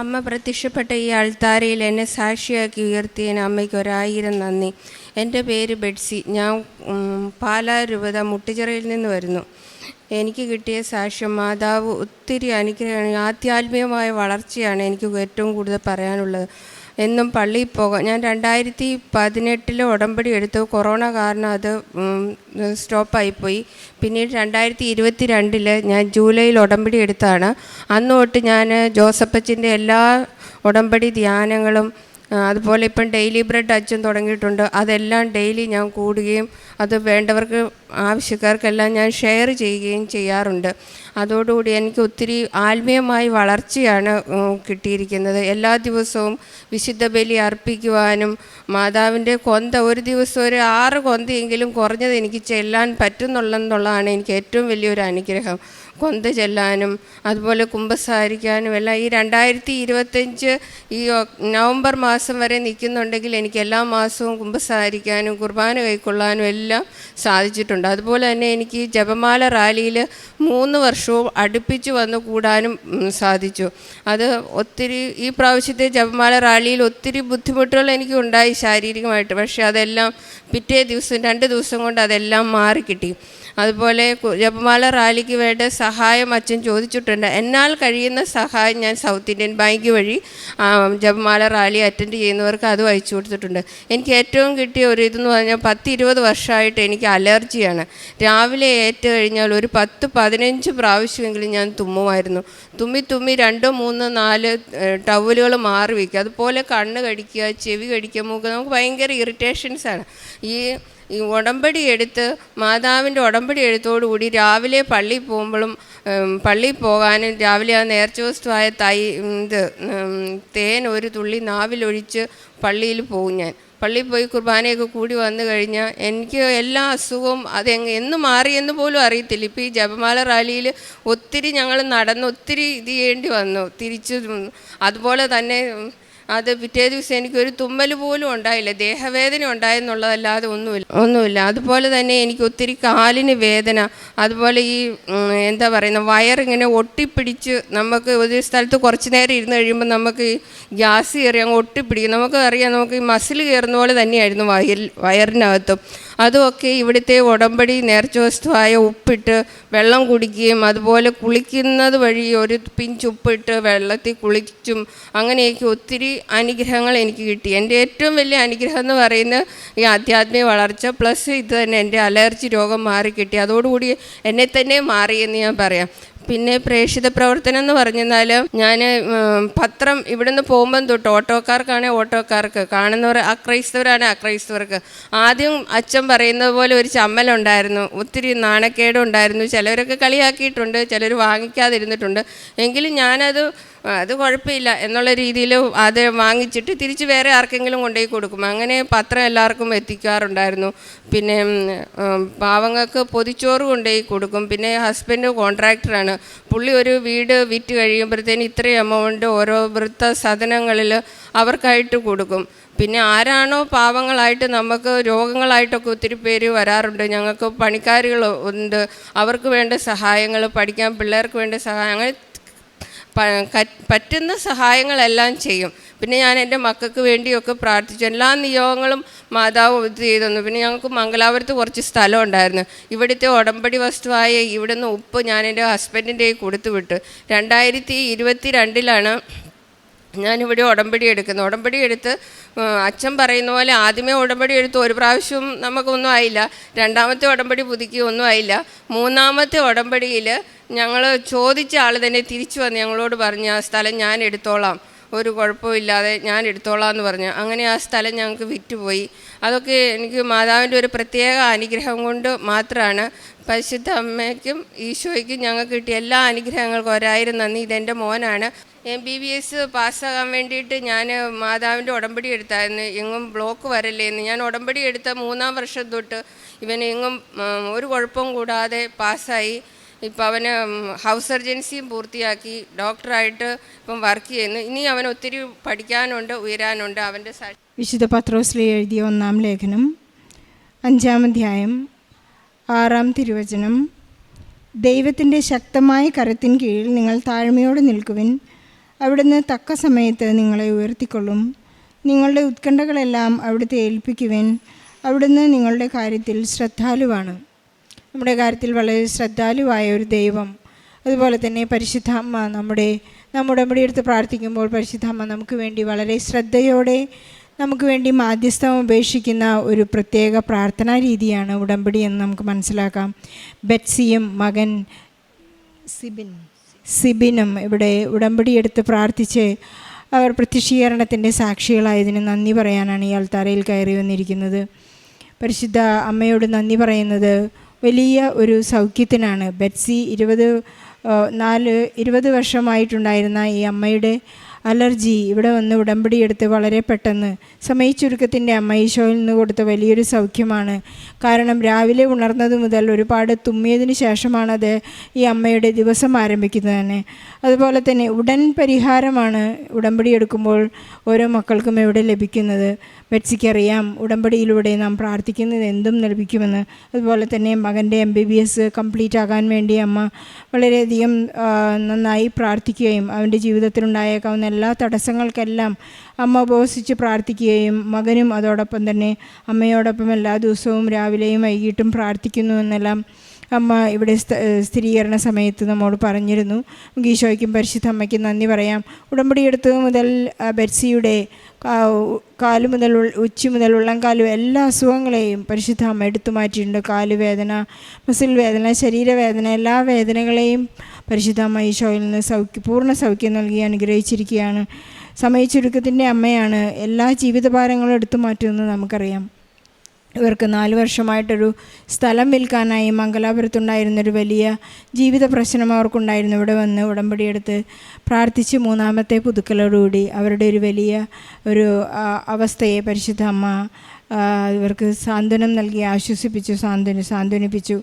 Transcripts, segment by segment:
അമ്മ പ്രത്യക്ഷപ്പെട്ട ഈ അൾത്താരയിൽ എന്നെ സാക്ഷിയാക്കി ഉയർത്തിയതിന് അമ്മയ്ക്ക് ഒരായിരം നന്ദി. എന്റെ പേര് ബെഡ്സി. ഞാൻ പാലാ രൂപത മുട്ടിച്ചിറയിൽ നിന്ന് വരുന്നു. എനിക്ക് കിട്ടിയ സാക്ഷ്യം മാതാവ് ഒത്തിരി അനുഗ്രഹ ആധ്യാത്മികമായ വളർച്ചയാണ് എനിക്ക് ഏറ്റവും കൂടുതൽ പറയാനുള്ളത്. എന്നും പള്ളിയിൽ പോകാൻ ഞാൻ രണ്ടായിരത്തി പതിനെട്ടിൽ ഉടമ്പടി എടുത്തു. കൊറോണ കാരണം അത് സ്റ്റോപ്പായിപ്പോയി. പിന്നീട് രണ്ടായിരത്തി ഇരുപത്തി രണ്ടിൽ ഞാൻ ജൂലൈയിൽ ഉടമ്പടി എടുത്താണ്. അന്ന് തൊട്ട് ഞാൻ ജോസഫച്ചിന്റെ എല്ലാ ഉടമ്പടി ധ്യാനങ്ങളും അതുപോലെ ഇപ്പം ഡെയിലി ബ്രെഡ് അച്ഛൻ തുടങ്ങിയിട്ടുണ്ട്. അതെല്ലാം ഡെയിലി ഞാൻ കൂടുകയും അത് വേണ്ടവർക്ക് ആവശ്യക്കാർക്കെല്ലാം ഞാൻ ഷെയർ ചെയ്യുകയും ചെയ്യാറുണ്ട്. അതോടുകൂടി എനിക്ക് ഒത്തിരി ആത്മീയമായി വളർച്ചയാണ് കിട്ടിയിരിക്കുന്നത്. എല്ലാ ദിവസവും വിശുദ്ധ ബലി അർപ്പിക്കുവാനും മാതാവിന്റെ കൊന്ത ഒരു ദിവസം ഒരു ആറ് കൊന്തയെങ്കിലും കുറഞ്ഞത് എനിക്ക് ചെല്ലാൻ പറ്റുന്നുള്ളെന്നുള്ളതാണ് എനിക്ക് ഏറ്റവും വലിയൊരു അനുഗ്രഹം. കൊന്ത ചെല്ലാനും അതുപോലെ കുമ്പസാരിക്കാനും എല്ലാം. ഈ രണ്ടായിരത്തി ഇരുപത്തഞ്ച് ഈ നവംബർ മാസം വരെ നിൽക്കുന്നുണ്ടെങ്കിൽ എനിക്ക് എല്ലാ മാസവും കുമ്പസാരിക്കാനും കുർബാന കൈക്കൊള്ളാനും എല്ലാം സാധിച്ചിട്ടുണ്ട്. അതുപോലെ തന്നെ എനിക്ക് ജപമാല റാലിയിൽ മൂന്ന് വർഷവും അടുപ്പിച്ച് വന്ന് കൂടാനും സാധിച്ചു. അത് ഒത്തിരി ഈ പ്രാവശ്യത്തെ ജപമാല റാലിയിൽ ഒത്തിരി ബുദ്ധിമുട്ടുകൾ എനിക്ക് ഉണ്ടായി ശാരീരികമായിട്ട്. പക്ഷേ അതെല്ലാം പിറ്റേ ദിവസം രണ്ട് ദിവസം കൊണ്ട് അതെല്ലാം മാറിക്കിട്ടി അതുപോലെ ജപമാല റാലിക്ക് വേണ്ട സഹായം അച്ഛൻ ചോദിച്ചിട്ടുണ്ട്. എന്നാൽ കഴിയുന്ന സഹായം ഞാൻ സൗത്ത് ഇന്ത്യൻ ബാങ്ക് വഴി ജപമാല റാലി അറ്റൻഡ് ചെയ്യുന്നവർക്ക് അതും അയച്ചു കൊടുത്തിട്ടുണ്ട്. എനിക്ക് ഏറ്റവും കിട്ടിയ ഒരു ഇതെന്ന് പറഞ്ഞാൽ പത്ത് ഇരുപത് വർഷമായിട്ട് എനിക്ക് അലർജിയാണ്. രാവിലെ ഏറ്റു കഴിഞ്ഞാൽ ഒരു പത്ത് പതിനഞ്ച് പ്രാവശ്യമെങ്കിലും ഞാൻ തുമ്മുമായിരുന്നു. തുമ്മി തുമ്മി രണ്ടോ മൂന്നോ നാല് ടവലുകൾ മാറി വയ്ക്കുക അതുപോലെ കണ്ണ് കടിക്കുക ചെവി കടിക്കുക മൂക്ക് നമുക്ക് ഭയങ്കര ഇറിറ്റേഷൻസാണ് ഈ ഈ ഉടമ്പടി എടുത്ത് മാതാവിന്റെ ഉടമ്പടി എടുത്തോടുകൂടി രാവിലെ പള്ളിയിൽ പോകുമ്പോഴും പള്ളിയിൽ പോകാനും രാവിലെ ആ നേർച്ച വസ്തുവായ തൈ ഇത് തേൻ ഒരു തുള്ളി നാവിലൊഴിച്ച് പള്ളിയിൽ പോകും ഞാൻ. പള്ളിയിൽ പോയി കുർബാനയൊക്കെ കൂടി വന്നു കഴിഞ്ഞാൽ എനിക്ക് എല്ലാ അസുഖവും അത് എന്ന് മാറിയെന്ന് പോലും അറിയത്തില്ല. ഇപ്പോൾ ഈ ജപമാല റാലിയിൽ ഒത്തിരി ഞങ്ങൾ നടന്ന് ഒത്തിരി ഇത് ചെയ്യേണ്ടി വന്നു. തിരിച്ചു അതുപോലെ തന്നെ അത് പിറ്റേ ദിവസം എനിക്കൊരു തുമ്മൽ പോലും ഉണ്ടായില്ല. ദേഹവേദന ഉണ്ടായെന്നുള്ളതല്ലാതെ ഒന്നുമില്ല. ഒന്നുമില്ല. അതുപോലെ തന്നെ എനിക്ക് ഒത്തിരി കാലിന് വേദന. അതുപോലെ ഈ എന്താ പറയുന്ന വയറിങ്ങനെ ഒട്ടിപ്പിടിച്ച് നമുക്ക് ഒരു സ്ഥലത്ത് കുറച്ച് നേരം ഇരുന്ന് കഴിയുമ്പോൾ നമുക്ക് ഈ ഗ്യാസ് കയറി അങ്ങ് ഒട്ടിപ്പിടിക്കും. നമുക്ക് അറിയാം നമുക്ക് ഈ മസിൽ കയറുന്ന പോലെ തന്നെയായിരുന്നു വയൽ വയറിനകത്തും. അതുമൊക്കെ ഇവിടുത്തെ ഉടമ്പടി നേർച്ചവസ്തുവായ ഉപ്പിട്ട് വെള്ളം കുടിക്കുകയും അതുപോലെ കുളിക്കുന്നത് വഴി ഒരു പിഞ്ച് ഉപ്പിട്ട് വെള്ളത്തിൽ കുളിച്ചും അങ്ങനെയൊക്കെ ഒത്തിരി അനുഗ്രഹങ്ങൾ എനിക്ക് കിട്ടി. എന്റെ ഏറ്റവും വലിയ അനുഗ്രഹം എന്ന് പറയുന്നത് ഈ ആധ്യാത്മിക വളർച്ച പ്ലസ് ഇത് തന്നെ എന്റെ അലർജി രോഗം മാറി കിട്ടി അതോടുകൂടി എന്നെ തന്നെ മാറിയെന്ന് ഞാൻ പറയാം. പിന്നെ പ്രേക്ഷിത പ്രവർത്തനം എന്ന് പറഞ്ഞാൽ ഞാൻ പത്രം ഇവിടുന്ന് പോകുമ്പം തൊട്ട് ഓട്ടോക്കാർക്കാണെങ്കിൽ ഓട്ടോക്കാർക്ക് കാണുന്നവർ അക്രൈസ്തവരാണ് അക്രൈസ്തവർക്ക് ആദ്യം അച്ഛൻ പറയുന്നത് പോലെ ഒരു ചമ്മലുണ്ടായിരുന്നു ഒത്തിരി നാണക്കേട് ഉണ്ടായിരുന്നു. ചിലവരൊക്കെ കളിയാക്കിയിട്ടുണ്ട് ചിലർ വാങ്ങിക്കാതിരുന്നിട്ടുണ്ട്. എങ്കിലും ഞാനത് അത് കുഴപ്പമില്ല എന്നുള്ള രീതിയിൽ അത് വാങ്ങിച്ചിട്ട് തിരിച്ച് വേറെ ആർക്കെങ്കിലും കൊണ്ടുപോയി കൊടുക്കും. അങ്ങനെ പത്രം എല്ലാവർക്കും എത്തിക്കാറുണ്ടായിരുന്നു. പിന്നെ പാവങ്ങൾക്ക് പൊതിച്ചോറ് കൊണ്ടുപോയി കൊടുക്കും. പിന്നെ ഹസ്ബൻഡ് കോൺട്രാക്ടറാണ് പുള്ളി ഒരു വീട് വിറ്റ് കഴിയുമ്പോഴത്തേന് ഇത്രയും എമൗണ്ട് ഓരോ വൃത്ത സാധനങ്ങളിൽ അവർക്കായിട്ട് കൊടുക്കും. പിന്നെ ആരാണോ പാവങ്ങളായിട്ട് നമുക്ക് രോഗങ്ങളായിട്ടൊക്കെ ഒത്തിരി പേര് വരാറുണ്ട്. ഞങ്ങൾക്ക് പണിക്കാരികൾ ഉണ്ട്. അവർക്ക് വേണ്ട സഹായങ്ങൾ പഠിക്കാൻ പിള്ളേർക്ക് വേണ്ട സഹായം അങ്ങനെ പറ്റുന്ന സഹായങ്ങളെല്ലാം ചെയ്യും. പിന്നെ ഞാൻ എന്റെ മക്കൾക്ക് വേണ്ടിയൊക്കെ പ്രാർത്ഥിച്ചു. എല്ലാ നിയോഗങ്ങളും മാതാവ് ഇത് ചെയ്തു പിന്നെ ഞങ്ങൾക്ക് മംഗലാപുരത്ത് കുറച്ച് സ്ഥലം ഉണ്ടായിരുന്നു. ഇവിടുത്തെ ഉടമ്പടി വസ്തുവായ ഇവിടുന്ന് ഉപ്പ് ഞാൻ എന്റെ ഹസ്ബൻഡിന്റെ കൊടുത്തു വിട്ടു രണ്ടായിരത്തി ഇരുപത്തി രണ്ടിലാണ് ഞാനിവിടെ ഉടമ്പടി എടുക്കുന്നു. ഉടമ്പടി എടുത്ത് അച്ഛൻ പറയുന്ന പോലെ ആദ്യമേ ഉടമ്പടി എടുത്ത് ഒരു പ്രാവശ്യം നമുക്കൊന്നും ആയില്ല. രണ്ടാമത്തെ ഉടമ്പടി പുതുക്കി ഒന്നും ആയില്ല. മൂന്നാമത്തെ ഉടമ്പടിയിൽ ഞങ്ങൾ ചോദിച്ച ആൾ തന്നെ തിരിച്ചു വന്ന് ഞങ്ങളോട് പറഞ്ഞ് ആ സ്ഥലം ഞാൻ എടുത്തോളാം. ഒരു കുഴപ്പമില്ലാതെ ഞാൻ എടുത്തോളാം എന്ന് പറഞ്ഞു. അങ്ങനെ ആ സ്ഥലം ഞങ്ങൾക്ക് വിറ്റുപോയി. അതൊക്കെ എനിക്ക് മാതാവിന്റെ ഒരു പ്രത്യേക അനുഗ്രഹം കൊണ്ട് മാത്രമാണ്. പരിശുദ്ധ അമ്മയ്ക്കും ഈശോയ്ക്കും ഞങ്ങൾക്ക് കിട്ടിയ എല്ലാ അനുഗ്രഹങ്ങൾക്കും ഒരായിരം നന്ദി. ഇതെന്റെ മോനാണ്. എം ബി ബി എസ് പാസ്സാകാൻ വേണ്ടിയിട്ട് ഞാൻ മാതാവിന്റെ ഉടമ്പടി എടുത്തായിരുന്നു. എങ്ങും ബ്ലോക്ക് വരല്ലേ എന്ന് ഞാൻ ഉടമ്പടി എടുത്ത മൂന്നാം വർഷം തൊട്ട് ഇവൻ എങ്ങും ഒരു കുഴപ്പവും കൂടാതെ പാസ്സായി. ഇപ്പം അവന് ഹൗസ് സർജൻസിയും പൂർത്തിയാക്കി ഡോക്ടറായിട്ട് ഇപ്പം വർക്ക് ചെയ്യുന്നു. ഇനി അവൻ ഒത്തിരി പഠിക്കാനുണ്ട് ഉയരാനുണ്ട്. അവന്റെ വിശുദ്ധ പത്രോസ്ലി എഴുതിയ ഒന്നാം ലേഖനം അഞ്ചാം അധ്യായം ആറാം തിരുവചനം ദൈവത്തിന്റെ ശക്തമായ കരത്തിൻ കീഴിൽ നിങ്ങൾ താഴ്മയോടെ നിൽക്കുവിൻ. അവിടുന്ന് തക്ക സമയത്ത് നിങ്ങളെ ഉയർത്തിക്കൊള്ളും. നിങ്ങളുടെ ഉത്കണ്ഠകളെല്ലാം അവിടുത്തെ ഏൽപ്പിക്കുവാൻ. അവിടുന്ന് നിങ്ങളുടെ കാര്യത്തിൽ ശ്രദ്ധാലുവാണ്. നമ്മുടെ കാര്യത്തിൽ വളരെ ശ്രദ്ധാലുവായ ഒരു ദൈവം. അതുപോലെ തന്നെ പരിശുദ്ധ അമ്മ നമ്മുടെ നമ്മുടെ മുടി എടുത്ത് പ്രാർത്ഥിക്കുമ്പോൾ പരിശുദ്ധ അമ്മ നമുക്ക് വേണ്ടി വളരെ ശ്രദ്ധയോടെ നമുക്ക് വേണ്ടി മാധ്യസ്ഥം ഉപേക്ഷിക്കുന്ന ഒരു പ്രത്യേക പ്രാർത്ഥനാ രീതിയാണ് ഉടമ്പടി എന്ന് നമുക്ക് മനസ്സിലാക്കാം. ബെറ്റ്സിയും മകൻ സിബിൻ. സിബിനും ഇവിടെ ഉടമ്പടി എടുത്ത് പ്രാർത്ഥിച്ച് അവർ പ്രത്യക്ഷീകരണത്തിന്റെ സാക്ഷികളായതിന് നന്ദി പറയാനാണ് ഈ അൾത്താരയിൽ കയറി വന്നിരിക്കുന്നത്. പരിശുദ്ധ അമ്മയോട് നന്ദി പറയുന്നത് വലിയ ഒരു സൗഖ്യത്തിനാണ്. ബെറ്റ്സി ഇരുപത് നാല് ഇരുപത് വർഷമായിട്ടുണ്ടായിരുന്ന ഈ അമ്മയുടെ അലർജി ഇവിടെ വന്ന് ഉടമ്പടി എടുത്ത് വളരെ പെട്ടെന്ന്. സമയച്ചുരുക്കത്തിന്റെ അമ്മ ഈശോയിൽ നിന്ന് കൊടുത്ത വലിയൊരു സൗഖ്യമാണ്. കാരണം രാവിലെ ഉണർന്നത് മുതൽ ഒരുപാട് തുമ്മിയതിന് ശേഷമാണ് അത് ഈ അമ്മയുടെ ദിവസം ആരംഭിക്കുന്നത് തന്നെ. അതുപോലെ തന്നെ ഉടൻ പരിഹാരമാണ് ഉടമ്പടി എടുക്കുമ്പോൾ ഓരോ മക്കൾക്കും ഇവിടെ ലഭിക്കുന്നത്. ബെറ്റ്സിക്കറിയാം ഉടമ്പടിയിലൂടെ നാം പ്രാർത്ഥിക്കുന്നത് എന്തും ലഭിക്കുമെന്ന്. അതുപോലെ തന്നെ മകന്റെ M B B S complete ആകാൻ വേണ്ടി അമ്മ വളരെയധികം നന്നായി പ്രാർത്ഥിക്കുകയും അവന്റെ ജീവിതത്തിലുണ്ടായേക്കാവുന്ന എല്ലാ തടസ്സങ്ങൾക്കെല്ലാം അമ്മ ഉപവസിച്ച് പ്രാർത്ഥിക്കുകയും മകനും അതോടൊപ്പം തന്നെ അമ്മയോടൊപ്പം എല്ലാ ദിവസവും രാവിലെയും വൈകിട്ടും പ്രാർത്ഥിക്കുന്നു എന്നെല്ലാം അമ്മ ഇവിടെ സ്ഥ- സ്ഥിരീകരണ സമയത്ത് നമ്മോട് പറഞ്ഞിരുന്നു. ഗീശോയ്ക്കും പരിശുദ്ധ അമ്മയ്ക്കും നന്ദി പറയാം. ഉടമ്പടി എടുത്തത് മുതൽ ബെർസിയുടെ കാൽ മുതൽ ഉച്ചി മുതൽ ഉള്ളംകാലും എല്ലാ അസുഖങ്ങളെയും പരിശുദ്ധ അമ്മ എടുത്തു മാറ്റിയിട്ടുണ്ട്. കാലുവേദന മസിൽ വേദന ശരീരവേദന എല്ലാ വേദനകളെയും പരിശുദ്ധ അമ്മ ഈശോയിൽ നിന്ന് സൗഖ്യ പൂർണ സൗഖ്യം നൽകി അനുഗ്രഹിച്ചിരിക്കുകയാണ്. സമയച്ചുരുക്കത്തിന്റെ അമ്മയാണ് എല്ലാ ജീവിതഭാരങ്ങളും എടുത്തു മാറ്റുമെന്ന് നമുക്കറിയാം. ഇവർക്ക് നാല് വർഷമായിട്ടൊരു സ്ഥലം വിൽക്കാനായി മംഗലാപുരത്തുണ്ടായിരുന്നൊരു വലിയ ജീവിത പ്രശ്നം അവർക്കുണ്ടായിരുന്നു. ഇവിടെ വന്ന് ഉടമ്പടിയെടുത്ത് പ്രാർത്ഥിച്ച് മൂന്നാമത്തെ പുതുക്കലോടുകൂടി അവരുടെ ഒരു വലിയ ഒരു അവസ്ഥയെ പരിശുദ്ധ അമ്മ ഇവർക്ക് സാന്ത്വനം നൽകി ആശ്വസിപ്പിച്ചു സാന്ത്വന സാന്ത്വനിപ്പിച്ചു.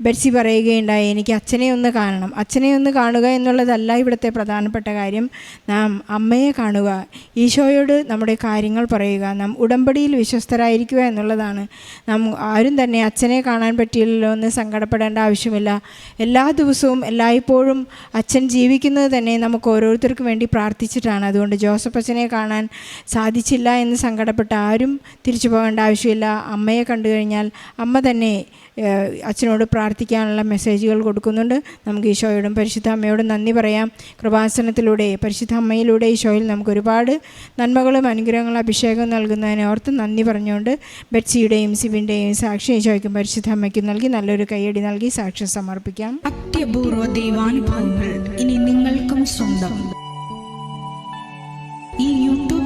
ബെറ്റ്സി പറയുകയുണ്ടായി എനിക്ക് അച്ഛനെ ഒന്ന് കാണണം. അച്ഛനെ ഒന്ന് കാണുക എന്നുള്ളതല്ല ഇവിടുത്തെ പ്രധാനപ്പെട്ട കാര്യം. നാം അമ്മയെ കാണുക. ഈശോയോട് നമ്മുടെ കാര്യങ്ങൾ പറയുക. നാം ഉടമ്പടിയിൽ വിശ്വസ്തരായിരിക്കുക എന്നുള്ളതാണ്. നാം ആരും തന്നെ അച്ഛനെ കാണാൻ പറ്റിയില്ലല്ലോ എന്ന് സങ്കടപ്പെടേണ്ട ആവശ്യമില്ല. എല്ലാ ദിവസവും എല്ലായ്പ്പോഴും അച്ഛൻ ജീവിക്കുന്നത് തന്നെ നമുക്ക് ഓരോരുത്തർക്കും വേണ്ടി പ്രാർത്ഥിച്ചിട്ടാണ്. അതുകൊണ്ട് ജോസഫ് അച്ഛനെ കാണാൻ സാധിച്ചില്ല എന്ന് സങ്കടപ്പെട്ട ആരും തിരിച്ചു പോകേണ്ട ആവശ്യമില്ല. അമ്മയെ കണ്ടു കഴിഞ്ഞാൽ അമ്മ തന്നെ അച്ഛനോട് പ്രാർത്ഥിക്കാനുള്ള മെസ്സേജുകൾ കൊടുക്കുന്നുണ്ട്. നമുക്ക് ഈശോയോടും പരിശുദ്ധ അമ്മയോടും നന്ദി പറയാം. കൃപാസനത്തിലൂടെ പരിശുദ്ധ അമ്മയിലൂടെ ഈശോയിൽ നമുക്ക് ഒരുപാട് നന്മകളും അനുഗ്രഹങ്ങളും അഭിഷേകം നൽകുന്നതിനെ ഓർത്ത് നന്ദി പറഞ്ഞുകൊണ്ട് ബെറ്റ്സിയുടെയും സിബിന്റെയും സാക്ഷി ഈശോയ്ക്കും പരിശുദ്ധ അമ്മയ്ക്കും നൽകി നല്ലൊരു കൈയടി നൽകി സാക്ഷ്യം സമർപ്പിക്കാം. അത്യപൂർവ ദൈവാനുഭവങ്ങൾ ഇനി നിങ്ങൾക്കും സ്വന്തം.